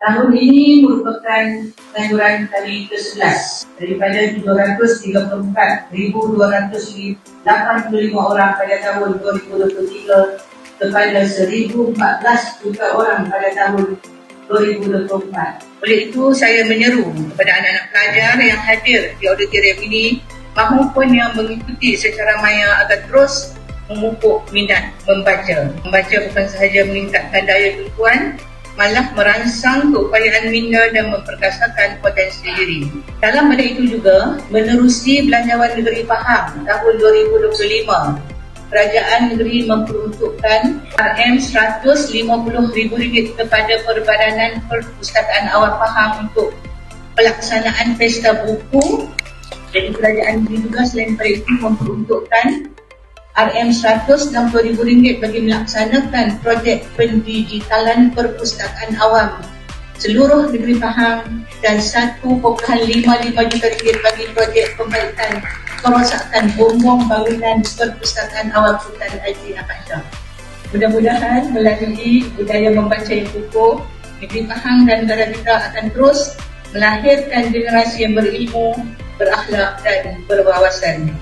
Tahun ini merupakan sayuran kali ke-11 daripada 734,285 orang pada tahun 2023 kepada 1,014 juta orang pada tahun 2024. Oleh itu, saya menyeru kepada anak-anak pelajar yang hadir di auditorium ini mahupun yang mengikuti secara maya agar terus memupuk minat membaca. Membaca bukan sahaja meningkatkan daya tujuan, malah merangsang keupayaan minda dan memperkasakan potensi diri. Dalam pada itu juga, menerusi Belanjawan Negeri Pahang tahun 2025, Kerajaan negeri memperuntukkan RM150,000 kepada Perbadanan Perpustakaan Awal Pahang untuk pelaksanaan pesta buku jadi kerajaan negeri juga selain itu memperuntukkan RM160,000 bagi melaksanakan projek pendigitalan perpustakaan awam seluruh negeri Pahang dan 1.55 juta ringgit bagi projek pembaikan kerosakan bombong bangunan perpustakaan awam Sultan Haji Shah. Mudah-mudahan melalui budaya membaca yang kukuh, negeri Pahang dan negara kita akan terus melahirkan generasi yang berilmu, berakhlak dan berwawasan.